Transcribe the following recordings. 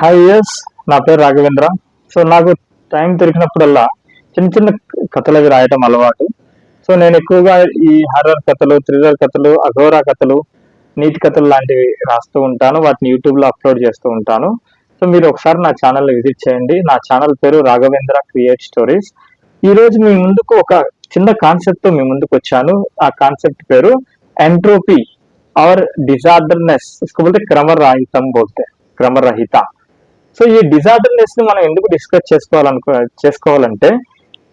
Hi yes నా పేరు Raghavendra. So నాకు టైం దొరికినప్పుడల్లా చిన్న చిన్న కథలు అవి రాయటం అలవాటు. సో నేను ఎక్కువగా ఈ హర్రర్ కథలు థ్రిల్లర్ కథలు అఘోరా కథలు నీతి కథలు లాంటివి రాస్తూ ఉంటాను. వాటిని యూట్యూబ్లో అప్లోడ్ చేస్తూ ఉంటాను. సో మీరు ఒకసారి నా ఛానల్ విజిట్ చేయండి. నా ఛానల్ పేరు రాఘవేంద్ర క్రియేట్ స్టోరీస్ ఈ రోజు మీ ముందుకు ఒక చిన్న కాన్సెప్ట్తో మీ ముందుకు వచ్చాను. ఆ కాన్సెప్ట్ పేరు ఎంట్రోపీ ఆర్ డిజార్డర్నెస్ ఇసుకోబోతే క్రమరహితం బోల్తే. క్రమరహిత. సో ఈ డిజార్డర్నెస్ని మనం ఎందుకు డిస్కస్ చేసుకోవాలనుకో చేసుకోవాలంటే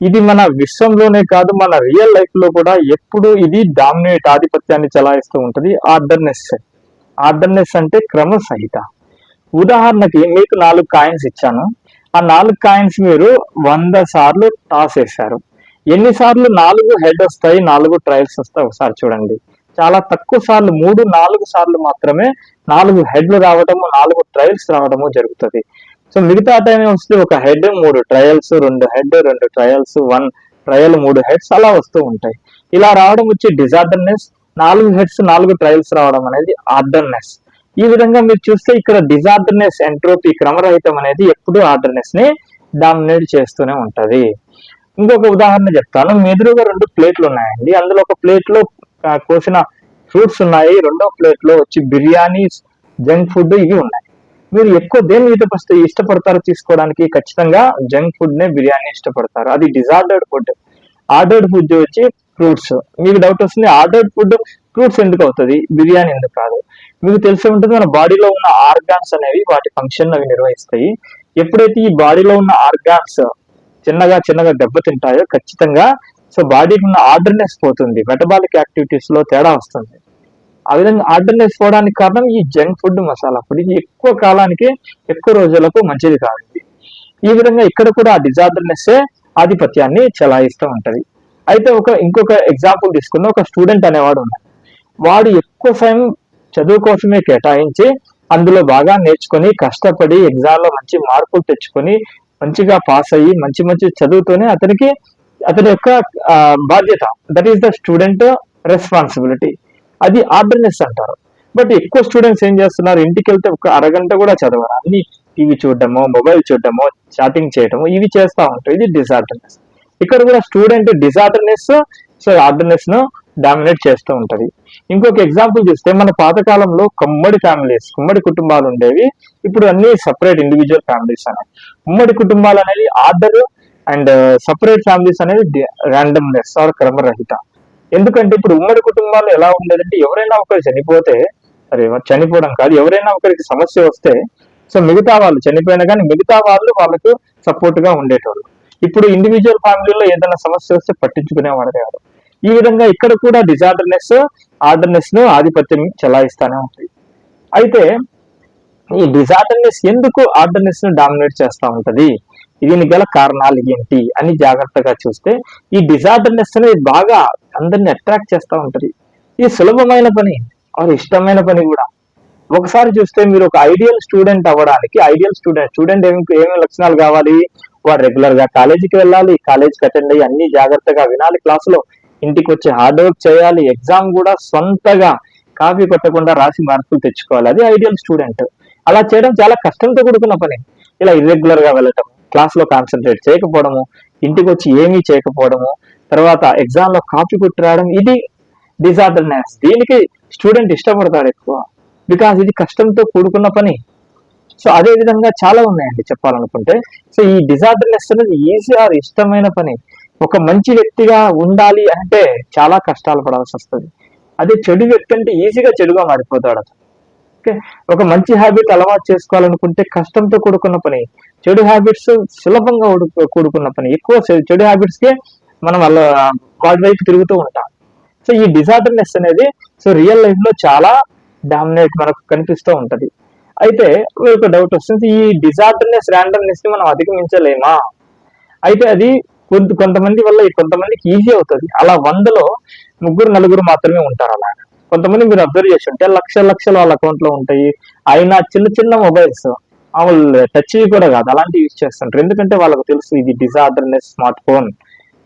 ఇది మన విశ్వంలోనే కాదు మన రియల్ లైఫ్లో కూడా ఎప్పుడు ఇది డామినేట్ ఆధిపత్యాన్ని చలాయిస్తూ ఉంటుంది ఆర్డర్నెస్ ఆర్డర్నెస్ అంటే క్రమసహిత. ఉదాహరణకి మీకు నాలుగు కాయిన్స్ ఇచ్చాను. ఆ నాలుగు కాయిన్స్ మీరు వంద సార్లు టాస్ వేశారు ఎన్నిసార్లు నాలుగు హెడ్ వస్తాయి నాలుగు ట్రయల్స్ వస్తాయి ఒకసారి చూడండి. చాలా తక్కువ సార్లు మూడు నాలుగు సార్లు మాత్రమే నాలుగు హెడ్లు రావడము నాలుగు ట్రయల్స్ రావడము జరుగుతుంది. సో మిగతా టైం వస్తే ఒక హెడ్ మూడు ట్రయల్స్ రెండు హెడ్ రెండు ట్రయల్స్ వన్ ట్రయల్ మూడు హెడ్స్ అలా వస్తూ ఉంటాయి. ఇలా రావడం వచ్చి డిజార్డర్నెస్ నాలుగు హెడ్స్ నాలుగు ట్రయల్స్ రావడం అనేది ఆర్డర్నెస్ ఈ విధంగా మీరు చూస్తే ఇక్కడ డిజార్డర్నెస్ ఎంట్రోపీ క్రమరహితం అనేది ఎప్పుడు ఆర్డర్నెస్ని డామినేట్ చేస్తూనే ఉంటది. ఇంకొక ఉదాహరణ చెప్తాను. మీ ఎదురుగా రెండు ప్లేట్లు ఉన్నాయండి. అందులో ఒక ప్లేట్లో కోసిన ఫ్రూట్స్ ఉన్నాయి. రెండో ప్లేట్లో వచ్చి బిర్యానీ జంక్ ఫుడ్ ఇవి ఉన్నాయి. మీరు ఎక్కువ దేని మీద ఫస్ట్ ఇష్టపడతారో తీసుకోవడానికి ఖచ్చితంగా జంక్ ఫుడ్ నే బిర్యానీ ఇష్టపడతారు. అది డిజార్డర్డ్ ఫుడ్ ఆర్డర్డ్ ఫుడ్ వచ్చి ఫ్రూట్స్ మీకు డౌట్ వస్తుంది ఆర్డర్డ్ ఫుడ్ ఫ్రూట్స్ ఎందుకు అవుతుంది? బిర్యానీ ఎందుకు కాదు? మీకు తెలిసి ఉంటుంది మన బాడీలో ఉన్న ఆర్గాన్స్ అనేవి వాటి ఫంక్షన్ అవి నిర్వహిస్తాయి. ఎప్పుడైతే ఈ బాడీలో ఉన్న ఆర్గాన్స్ చిన్నగా చిన్నగా దెబ్బతింటాయో ఖచ్చితంగా సో బాడీకి ఉన్న ఆర్డర్నెస్ పోతుంది. మెటబాలిక్ యాక్టివిటీస్లో తేడా వస్తుంది. ఆ విధంగా ఆర్డర్నెస్ పోవడానికి కారణం ఈ జంక్ ఫుడ్ మసాలా ఫుడ్. ఇది ఎక్కువ కాలానికి ఎక్కువ రోజులకు మంచిది కాదు. ఈ విధంగా ఇక్కడ కూడా ఆ డిజార్డర్నెస్ ఆధిపత్యాన్ని చెలాయిస్తూ ఉంటది. అయితే ఒక ఇంకొక ఎగ్జాంపుల్ తీసుకున్న ఒక స్టూడెంట్ అనేవాడు ఉన్నాడు. వాడు ఎక్కువ సమయం చదువు కోసమే కేటాయించి అందులో బాగా నేర్చుకొని కష్టపడి ఎగ్జామ్లో మంచి మార్కులు తెచ్చుకొని మంచిగా పాస్ అయ్యి మంచి మంచి చదువుతోనే అతనికి అతని యొక్క బాధ్యత. That is the student responsibility అది ఆర్డర్నెస్ అంటారు. బట్ ఎక్కువ స్టూడెంట్స్ ఏం చేస్తున్నారు? ఇంటికి వెళ్తే ఒక అరగంట కూడా చదవరు. అన్ని టీవీ చూడడము మొబైల్ చూడడము చాటింగ్ చేయడము ఇవి చేస్తూ ఉంటారు. ఇది డిజార్డర్నెస్ ఇక్కడ కూడా స్టూడెంట్ డిజార్డర్నెస్ సో ఆర్డర్నెస్ను డామినేట్ చేస్తూ ఉంటది. ఇంకొక ఎగ్జాంపుల్ చూస్తే మన పాతకాలంలో కమ్మడి ఫ్యామిలీస్ ఉమ్మడి కుటుంబాలు ఉండేవి. ఇప్పుడు అన్ని సపరేట్ ఇండివిజువల్ ఫ్యామిలీస్ అనేవి ఉమ్మడి కుటుంబాలు అనేది ఆర్డర్ అండ్ సపరేట్ ఫ్యామిలీస్ అనేది ర్యాండమ్నెస్ ఆర్ క్రమరహిత. ఎందుకంటే ఇప్పుడు ఉమ్మడి కుటుంబాలు ఎలా ఉండేదంటే ఎవరైనా ఒకరు చనిపోతే సరే చనిపోవడం కాదు ఎవరైనా ఒకరికి సమస్య వస్తే సో మిగతా వాళ్ళు చనిపోయినా కానీ మిగతా వాళ్ళు వాళ్ళకు సపోర్ట్గా ఉండేటోళ్ళు. ఇప్పుడు ఇండివిజువల్ ఫ్యామిలీలో ఏదైనా సమస్య వస్తే పట్టించుకునేవాడు కాదు ఈ విధంగా ఇక్కడ కూడా డిజార్డర్నెస్ ఆర్డర్నెస్ను ఆధిపత్యం చెలాయిస్తానే ఉంటుంది. అయితే ఈ డిజార్డర్నెస్ ఎందుకు ఆర్డర్నెస్ను డామినేట్ చేస్తా ఉంటది? దీనికి గల కారణాలు ఏంటి అని జాగ్రత్తగా చూస్తే ఈ డిజార్డర్నెస్ అనేది బాగా అందరిని అట్రాక్ట్ చేస్తూ ఉంటది. ఇది సులభమైన పని వారి ఇష్టమైన పని కూడా. ఒకసారి చూస్తే మీరు ఒక ఐడియల్ స్టూడెంట్ అవ్వడానికి ఐడియల్ స్టూడెంట్ స్టూడెంట్ ఏమి ఏమేమి లక్షణాలు కావాలి? వాడు రెగ్యులర్గా కాలేజీకి వెళ్ళాలి కాలేజీకి అటెండ్ అయ్యి అన్ని జాగ్రత్తగా వినాలి. క్లాసులో ఇంటికి వచ్చి హార్డ్ వర్క్ చేయాలి ఎగ్జామ్ కూడా సొంతగా కాపీ కొట్టకుండా రాసి మార్కులు తెచ్చుకోవాలి. అది ఐడియల్ స్టూడెంట్ అలా చేయడం చాలా కష్టంతో కూడుకున్న పని. ఇలా ఇర్రెగ్యులర్గా వెళ్ళటం క్లాస్లో కాన్సన్ట్రేట్ చేయకపోవడము ఇంటికి వచ్చి ఏమీ చేయకపోవడము తర్వాత ఎగ్జామ్లో కాపీ కొట్టి రావడం ఇది డిజార్డర్నెస్ దీనికి స్టూడెంట్ ఇష్టపడతాడు ఎక్కువ. బికాస్ ఇది కష్టంతో కూడుకున్న పని. సో అదే విధంగా చాలా ఉన్నాయండి చెప్పాలనుకుంటే. సో ఈ డిజార్డర్నెస్ అనేది ఈజీ ఆర్ ఇష్టమైన పని. ఒక మంచి వ్యక్తిగా ఉండాలి అంటే చాలా కష్టాలు పడాల్సి వస్తుంది. అదే చెడు వ్యక్తి అంటే ఈజీగా చెడుగా మారిపోతాడు అతను. ఓకే ఒక మంచి హ్యాబిట్ అలవాటు చేసుకోవాలనుకుంటే కష్టంతో కూడుకున్న పని. చెడు హ్యాబిట్స్ సులభంగా కూడుకున్న పని. ఎక్కువ చెడు హ్యాబిట్స్ కే మనం వాళ్ళ వాటి వైపు తిరుగుతూ ఉంటాం. సో ఈ డిజార్డర్నెస్ అనేది సో రియల్ లైఫ్లో చాలా డామినేట్ మనకు కనిపిస్తూ ఉంటది. అయితే ఒక డౌట్ వస్తుంది ఈ డిజార్డర్నెస్ ర్యాండమ్నెస్ని మనం అధిగమించలేమా? అయితే అది కొంత కొంతమంది వల్ల కొంతమందికి ఈజీ అవుతుంది. అలా వందలో ముగ్గురు నలుగురు మాత్రమే ఉంటారు అలా కొంతమంది మీరు అబ్జర్వ్ చేసి ఉంటే లక్ష లక్షలు వాళ్ళ అకౌంట్లో ఉంటాయి. అయినా చిన్న చిన్న మొబైల్స్ వాళ్ళు టచ్ కూడా కాదు. అలాంటివి యూజ్ చేస్తుంటారు. ఎందుకంటే వాళ్ళకు తెలుసు ఇది డిజార్డర్నెస్ స్మార్ట్ ఫోన్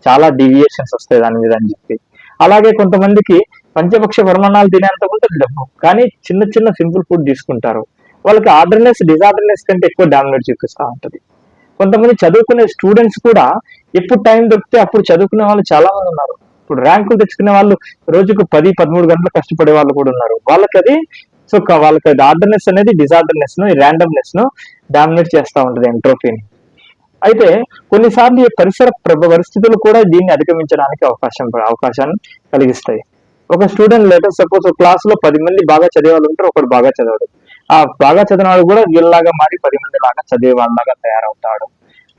చాలా డివియేషన్స్ వస్తాయి దాని మీద అని చెప్పి. అలాగే కొంతమందికి పంచపక్ష పరిమాణాలు తినేంత ఉంటుంది డబ్బు కానీ చిన్న చిన్న సింపుల్ ఫుడ్ తీసుకుంటారు. వాళ్ళకి ఆర్డర్నెస్ డిజార్డర్నెస్ కంటే ఎక్కువ డామినేట్ చూపిస్తూ ఉంటుంది. కొంతమంది చదువుకునే స్టూడెంట్స్ కూడా ఎప్పుడు టైం దొరికితే అప్పుడు చదువుకునే వాళ్ళు చాలా మంది ఉన్నారు. ఇప్పుడు ర్యాంకులు తెచ్చుకునే వాళ్ళు రోజుకు పది పదమూడు గంటలు కష్టపడే వాళ్ళు కూడా ఉన్నారు. వాళ్ళకి అది సో వాళ్ళకి ఆర్డర్నెస్ అనేది డిజార్డర్నెస్ను ర్యాండమ్నెస్ను డామినేట్ చేస్తూ ఉంటుంది ఎంట్రోఫీని అయితే కొన్నిసార్లు ఈ పరిసర ప్రభ పరిస్థితులు కూడా దీన్ని అధిగమించడానికి అవకాశం అవకాశాన్ని కలిగిస్తాయి. ఒక స్టూడెంట్ లేటర్ సపోజ్ క్లాస్లో పది మంది బాగా చదివే వాళ్ళు ఉంటారు ఒకడు బాగా చదవడు. ఆ బాగా చదివిన వాడు కూడా వీళ్ళలాగా మారి పది మంది లాగా చదివే వాళ్ళలాగా తయారవుతాడు.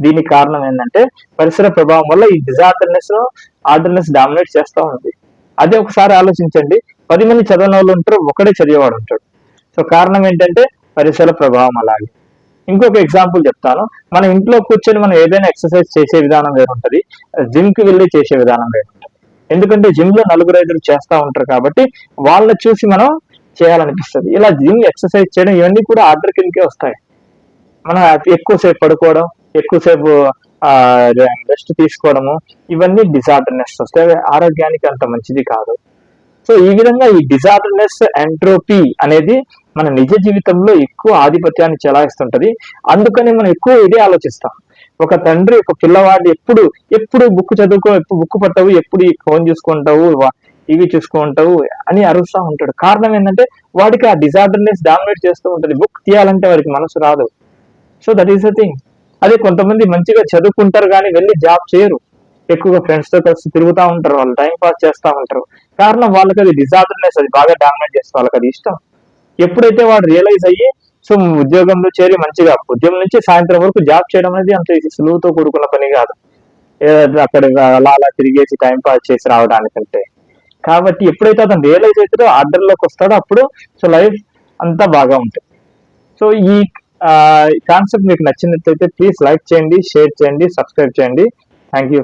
దీనికి కారణం ఏంటంటే పరిసర ప్రభావం వల్ల ఈ డిజార్డర్నెస్ ఆర్డర్నెస్ డామినేట్ చేస్తూ ఉంది. అదే ఒకసారి ఆలోచించండి. పది మంది చదవని వాళ్ళు ఉంటారు ఒకడే చదివేవాడు ఉంటాడు. సో కారణం ఏంటంటే పరిసర ప్రభావం అలాగే. ఇంకొక ఎగ్జాంపుల్ చెప్తాను. మన ఇంట్లో కూర్చొని మనం ఏదైనా ఎక్సర్సైజ్ చేసే విధానం వేరు ఉంటుంది. జిమ్కి వెళ్ళి చేసే విధానం వేరు ఉంటుంది. ఎందుకంటే జిమ్లో నలుగురు ఐదుగురు చేస్తూ ఉంటారు కాబట్టి వాళ్ళని చూసి మనం చేయాలనిపిస్తుంది. ఇలా జిమ్ ఎక్సర్సైజ్ చేయడం ఇవన్నీ కూడా ఆర్డర్ కిందకే వస్తాయి. మనం ఎక్కువసేపు పడుకోవడం ఎక్కువసేపు రెస్ట్ తీసుకోవడము ఇవన్నీ డిజార్డర్నెస్ వస్తాయి. ఆరోగ్యానికి అంత మంచిది కాదు. సో ఈ విధంగా ఈ డిజార్డర్నెస్ ఎంట్రోపీ అనేది మన నిజ జీవితంలో ఎక్కువ ఆధిపత్యాన్ని చెలాయిస్తుంటది. అందుకని మనం ఎక్కువ ఇదే ఆలోచిస్తాం. ఒక తండ్రి ఒక పిల్లవాడు ఎప్పుడు ఎప్పుడు బుక్ చదువుకో ఎప్పుడు బుక్ పట్టవు ఎప్పుడు ఈ ఫోన్ చూసుకుంటావు ఇవి చూసుకుంటావు అని అరుస్తూ ఉంటాడు. కారణం ఏంటంటే వాడికి ఆ డిజార్డర్నెస్ డామినేట్ చేస్తూ ఉంటుంది. బుక్ తీయాలంటే వాడికి మనసు రాదు. So that is the thing అదే కొంతమంది మంచిగా చదువుకుంటారు కానీ వెళ్ళి జాబ్ చేయరు. ఎక్కువగా ఫ్రెండ్స్తో కలిసి తిరుగుతూ ఉంటారు వాళ్ళు టైం పాస్ చేస్తూ ఉంటారు. కారణం వాళ్ళకి అది డిజార్డర్నెస్ అది బాగా డామినేట్ చేస్తే వాళ్ళకి అది ఇష్టం. ఎప్పుడైతే వాడు రియలైజ్ అయ్యి సో ఉద్యోగంలో చేరి మంచిగా ఉద్యోగం నుంచి సాయంత్రం వరకు జాబ్ చేయడం అనేది అంత సులువుతో కూడుకున్న పని కాదు. అక్కడ అలా అలా తిరిగేసి టైం పాస్ చేసి రావడానికంటే. కాబట్టి ఎప్పుడైతే అతను రియలైజ్ అవుతాడో ఆర్డర్లోకి వస్తాడో అప్పుడు సో లైఫ్ అంతా బాగా ఉంటుంది. సో ఈ కాన్సెప్ట్ మీకు నచ్చినట్లయితే ప్లీజ్ లైక్ చేయండి షేర్ చేయండి సబ్స్క్రైబ్ చేయండి. Thank you